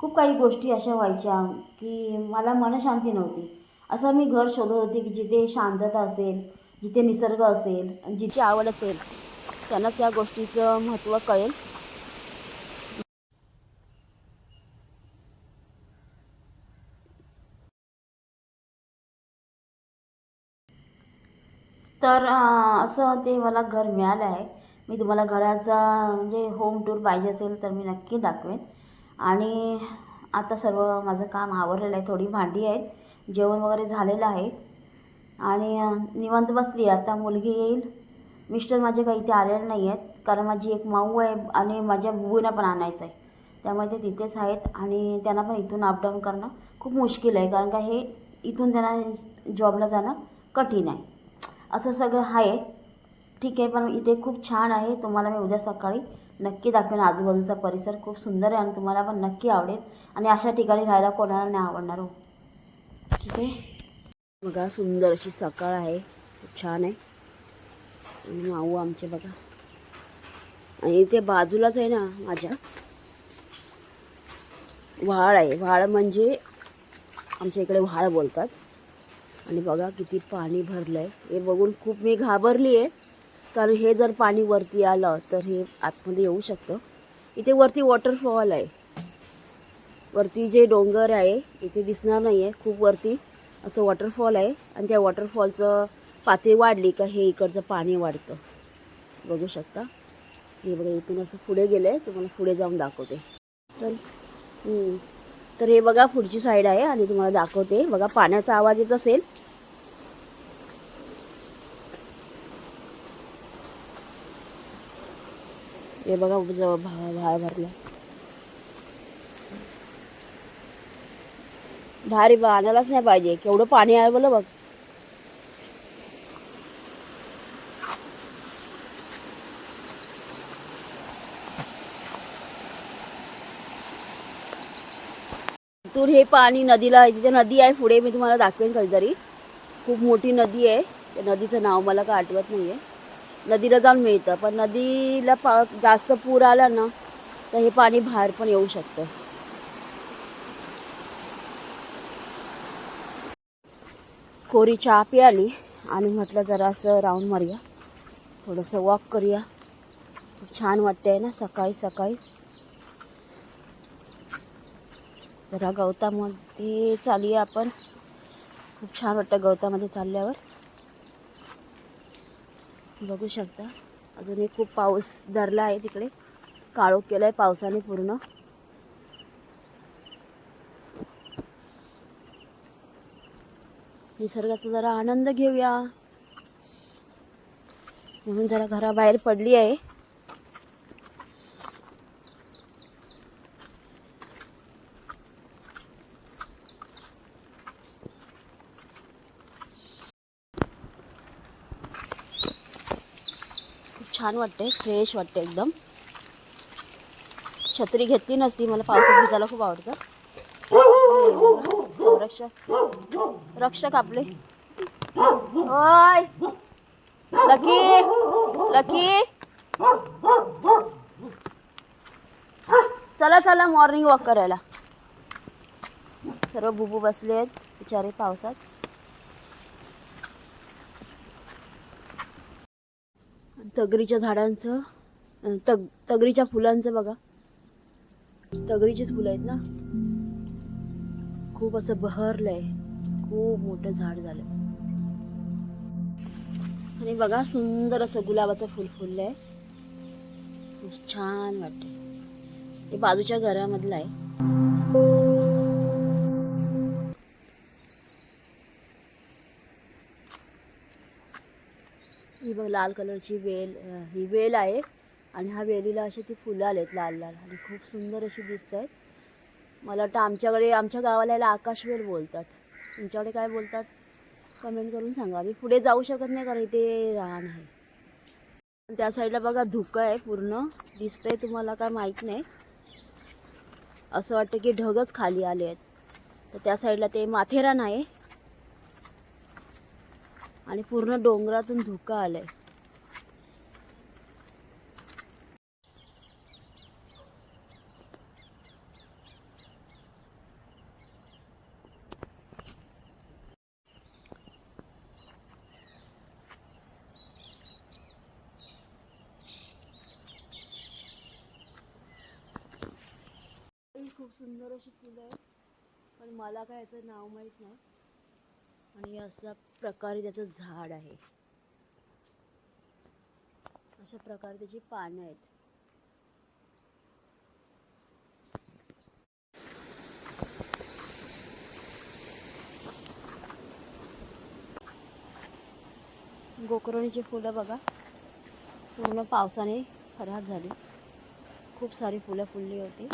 खूप काही गोष्टी अशा व्हायच्या की मला मनशांती नव्हती. असं मी घर शोधत होते की जिथे शांतता असेल जिथे निसर्ग असेल जिची जिथे आवड असेल त्यांनाच या गोष्टीचं महत्त्व कळेल. तर असं ते मला घर मिळालं आहे. मी तुम्हाला घराचा म्हणजे होम टूर पाहिजे असेल तर मी नक्की दाखवेन. आणि आता सर्व माझं काम आवरलेलं आहे थोडी भांडी आहेत जेवण वगैरे झालेलं आहे. आणि निवांत बसली आता मुलगी येईल. मिस्टर माझे काही इथे आलेले नाही आहेत. कारण माझी एक माऊ आहे आणि माझ्या बुबूंना पण आणायचं आहे. त्यामुळे ते तिथेच आहेत आणि त्यांना पण इथून अपडाऊन करणं खूप मुश्किल आहे. कारण का हे इथून त्यांना जॉबला जाणं कठीण आहे. असं सगळं आहे. ठीक आहे पण इथे खूप छान आहे. तुम्हाला मी उद्या सकाळी नक्की दाखवेन. आजूबाजूचा परिसर खूप सुंदर आहे आणि तुम्हाला पण नक्की आवडेल. आणि अशा ठिकाणी राहायला कोणाला नाही आवडणार हो. ठीक आहे? बघा सुंदर अशी सकाळ आहे. खूप छान आहे. आणि माऊ आमचे बघा. आणि इथे बाजूलाच आहे ना माझ्या. व्हाळ आहे. व्हाळ म्हणजे आमच्या इकडे व्हाळ बोलतात. आणि बघा किती पाणी भरलं आहे हे बघून खूप मी घाबरली आहे कारण हे जर पाणी वरती आलं तर हे आतमध्ये येऊ शकतं. इथे वरती वॉटरफॉल आहे. वरती जे डोंगर आहे इथे दिसणार नाही आहे खूप वरती असं वॉटरफॉल आहे आणि त्या वॉटरफॉलचं पातळी वाढली का हे इकडचं पाणी वाढतं. बघू शकता. हे बघा इथून असं पुढे गेलं आहे तुम्हाला पुढे जाऊन दाखवते. तर तर हे बघा पुढची साईड आहे आणि तुम्हाला दाखवते. बघा पाण्याचा आवाज येत असेल. हे बघा जवळ भा भाळ भरला. भारी बा आणायलाच नाही पाहिजे. केवढं पाणी आहे बोला बघ. तूर हे पाणी नदीला तिथे नदी आहे. पुढे मी तुम्हाला दाखवेन कधीतरी. खूप मोठी नदी आहे. त्या नदीचं नाव मला काय आठवत नाही आहे नदीला जाऊन मिळतं. पण नदीला पा जास्त पूर आला ना तर हे पाणी बाहेर पण येऊ शकतं. कोरी चहा प्याली आणि म्हटलं जरा असं राऊंड मारूया. थोडंसं वॉक करूया. खूप छान वाटते आहे ना सकाळी सकाळीच जरा गवतामध्ये चालूया आपण. खूप छान वाटतं गवतामध्ये चालल्यावर. बघू शकता. अजूनही खूप पाऊस धरला आहे तिकडे. काळोख केलं आहे पावसाने पूर्ण. निसर्गाचा जरा आनंद घेऊया. म्हणून जरा घराबाहेर पडली आहे. छान वाटते फ्रेश वाटते एकदम. छत्री घेतली नसती मला पावसात भिजायला खूप आवडतं. रक्षक संरक्षक. रक्षक आपले. ओय! लकी! लकी! चला चला मॉर्निंग वॉक करायला. सर्व बुबू बसले आहेत बिचारे पावसात. तगरीच्या झाडांचं तग तगरीच्या फुलांचं बघा. तगरीचीच फुलं आहेत ना? खूप असं बहरलंय. खूप मोठं झाड झालं आणि बघा सुंदर असं गुलाबाचं फुल फुललंय. खूप छान वाटतंय. हे बाजूच्या घरामधलं आहे. बघ लाल कलरची वेल ही वेल आहे. आणि हा वेलीला अशी ती फुलं आलेत लाल लाल. आणि खूप सुंदर अशी दिसत आहेत मला वाटतं आमच्याकडे आमच्या गावाला याला आकाशवेल बोलतात. तुमच्याकडे काय बोलतात? कमेंट करून सांगा. मी पुढे जाऊ शकत नाही कारण इथे रान आहे. त्या साईडला बघा धुकं आहे पूर्ण. दिसतंय तुम्हाला काय माहीत नाही. असं वाटतं की ढगच खाली आले आहेत तर त्या साईडला ते माथेरान आहे. आणि पूर्ण डोंगरातून धुकं आलंय. खूप सुंदर अशी फुलं आहेत. पण मला काय याचं नाव माहीत नाही. आणि असं प्रकारे त्याचं झाड आहे. अशा प्रकारे त्याची पानं आहेत. गोकर्णीची फुलं बघा. पूर्ण पावसाने खराब झाली. खूप सारी फुलं फुलली होती.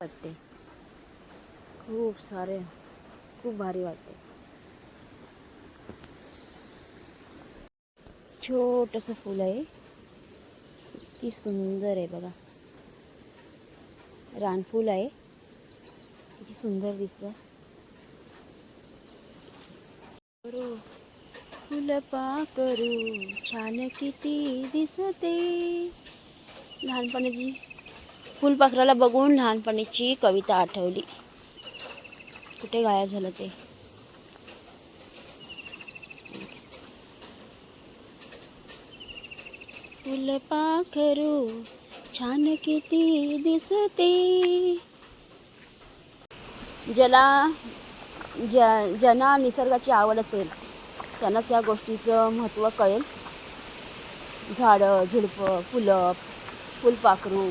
वाटते खूप सारे खूप भारी वाटते. छोटंसं फुल आहे. किती सुंदर आहे बघा. रानफूल आहे. किती सुंदर दिसतं. करू छान किती दिसते. लहानपणीची फुलपाखराला बघून लहानपणीची कविता आठवली. कुठे गायब झालं ते? फुलपाखरू छान किती दिसते. ज्याला ज्या ज्यांना निसर्गाची आवड असेल त्यांनाच या गोष्टीचं महत्त्व कळेल. झाडं झुडपं फुलं फुलपाखरू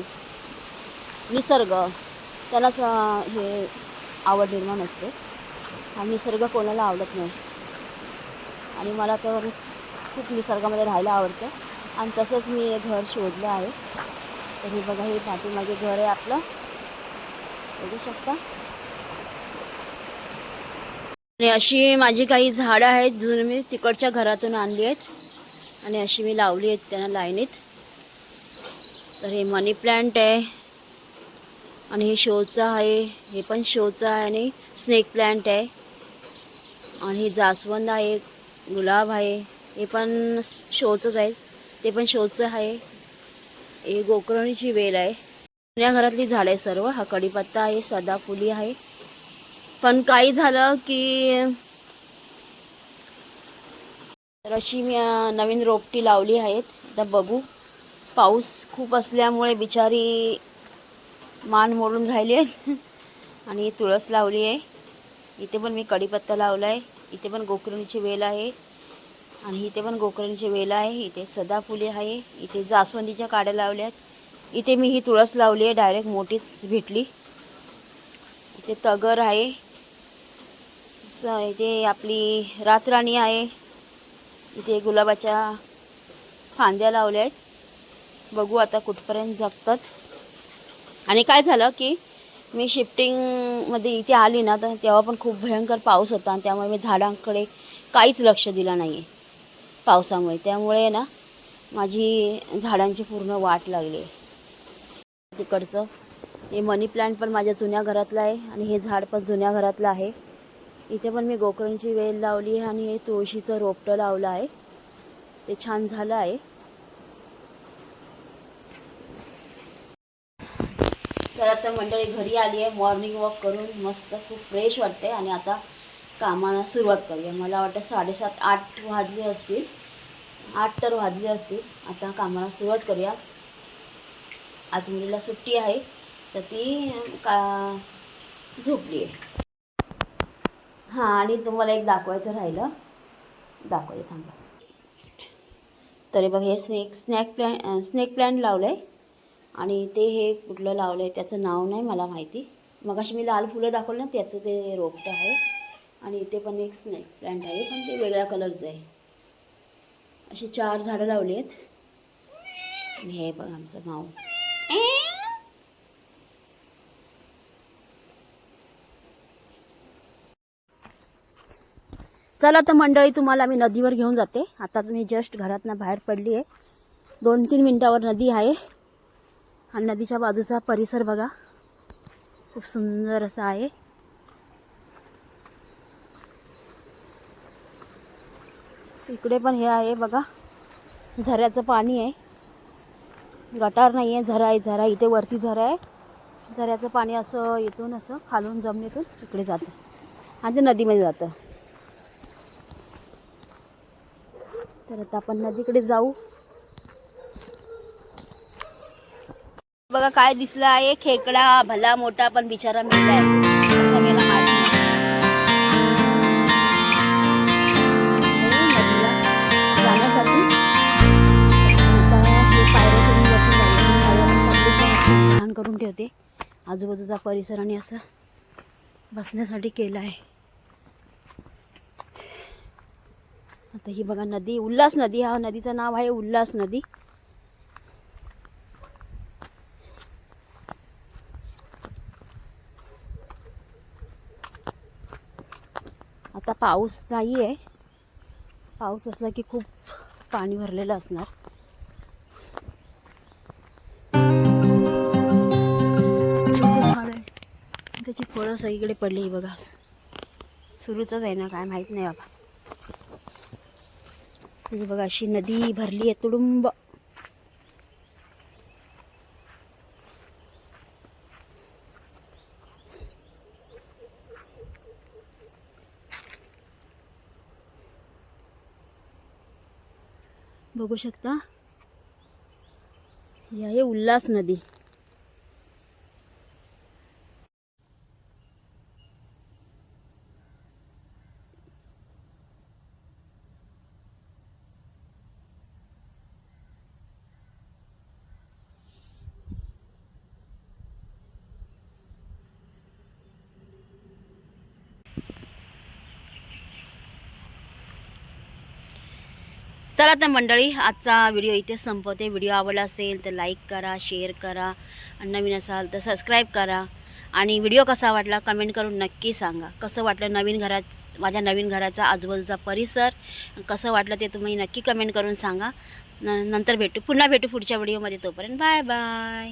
निसर्ग त्यांनाच हे आवड निर्माण असते. आणि निसर्ग कोणाला आवडत नाही. आणि मला तर खूप निसर्गामध्ये राहायला आवडतं. आणि तसंच मी हे घर शोधलं आहे. तर हे बघा हे पाठीमागे घर आहे आपलं. बघू शकता. आणि अशी माझी काही झाडं आहेत जुनी मी तिकडच्या घरातून आणली आहेत. आणि अशी मी लावली आहेत त्यांना लाईनीत. तर हे मनी प्लांट आहे. आणि हे शोचं आहे हे पण शोचं आहे आणि स्नेक प्लॅन्ट आहे. आणि हे जास्वंद आहे गुलाब आहे हे पण शोचंच आहे. ते पण शोचं आहे. हे गोकर्णीची वेल आहे. जुन्या घरातली झाडं आहे सर्व. हा कडीपत्ता आहे सदाफुली आहे. पण काही झालं की तर अशी मी नवीन रोपटी लावली आहेत. आता बघू. पाऊस खूप असल्यामुळे बिचारी मान मोडून राहिली आहेत. आणि तुळस लावली आहे. इथे पण मी कढीपत्ता लावला आहे. इथे पण गोकरणीची वेल आहे. आणि इथे पण गोकरणीची वेल आहे. इथे सदाफुले आहे. इथे जास्वंदीच्या काड्या लावल्या आहेत. इथे मी ही तुळस लावली आहे. डायरेक्ट मोठीच भेटली. इथे तगर आहे. स इथे आपली रातराणी आहे. इथे गुलाबाच्या फांद्या लावल्या आहेत. बघू आता कुठपर्यंत जगतात. आणि काय झालं की मी शिफ्टिंगमध्ये इथे आली ना तर तेव्हा पण खूप भयंकर पाऊस होता आणि त्यामुळे मी झाडांकडे काहीच लक्ष दिलं नाही आहे पावसामुळे. त्यामुळे ना माझी झाडांची पूर्ण वाट लागली. आहे तिकडचं हे मनी प्लांट पण माझ्या जुन्या घरातलं आहे आणि हे झाड पण जुन्या घरातलं आहे. इथे पण मी गोकर्णची वेल लावली आहे आणि हे तुळशीचं रोपटं लावलं आहे. ते छान झालं आहे. आता मंडळी घरी आली आहे. मॉर्निंग वॉक करून मस्त खूप फ्रेश वाटते आणि आता कामाला सुरुवात करूया. मला वाटतं साडेसात आठ वाजले असतील. आठ तर वाजले असतील. आता कामाला सुरुवात करूया. आज मुलीला सुट्टी आहे. तर ती का झोपली आहे. हां आणि तुम्हाला एक दाखवायचं राहिलं. दाखवते थांबा. तरी बघ हे snake snack plan snake plan लावलं आहे आणि ते हे कुठलं लावलं आहे त्याचं नाव नाही मला माहिती. मग अशी मी लाल फुलं दाखवलं ना त्याचं ते रोपटं आहे. आणि इथे पण एक स्नेक प्लॅन्ट आहे पण ते वेगळ्या कलरचं आहे. अशी चार झाडं लावली आहेत. आणि हे बघ आमचं माऊ चला तर मंडळी तुम्हाला मी नदीवर घेऊन जाते. आता मी जस्ट घरातनं बाहेर पडली आहे दोन तीन मिनटावर नदी आहे. आणि नदीच्या बाजूचा परिसर बघा. खूप सुंदर असा आहे. इकडे पण हे आहे बघा. झऱ्याचं पाणी आहे. गटार नाही आहे झरा आहे. झरा इथे वरती झरा आहे. झऱ्याचं पाणी असं येतून असं खालून जमिनीतून इकडे जातं. आणि ते नदीमध्ये जातं. तर आता आपण नदीकडे जाऊ. बघा काय दिसला आहे. खेकडा भला मोठा पण बिचारा मेलाय हो, छान करून ठेवते. आजूबाजूचा परिसर आणि असं बसण्यासाठी केलं आहे. आता ही बघा नदी. उल्हास नदी. हा नदीचं नाव आहे उल्हास नदी. आता पाऊस नाही आहे पाऊस असला की खूप पाणी भरलेलं असणार. त्याची फळं सगळीकडे पडली बघा. सुरूच आहे ना काय माहीत नाही बाबा. ही बघा अशी नदी भरली आहे तुडुंब. बघू शकता. ही आहे उल्हास नदी. चला तर मंडळी आजचा व्हिडिओ इथे संपवते. व्हिडिओ आवडला असेल तर लाईक करा शेअर करा. आणि नवीन असाल तर सबस्क्राईब करा. आणि व्हिडिओ कसा वाटला कमेंट करून नक्की सांगा. कसं वाटलं नवीन घरात माझ्या नवीन घराचा आजूबाजूचा परिसर? कसं वाटलं ते तुम्ही नक्की कमेंट करून सांगा. न नंतर भेटू पुन्हा भेटू पुढच्या व्हिडिओमध्ये तोपर्यंत. Bye bye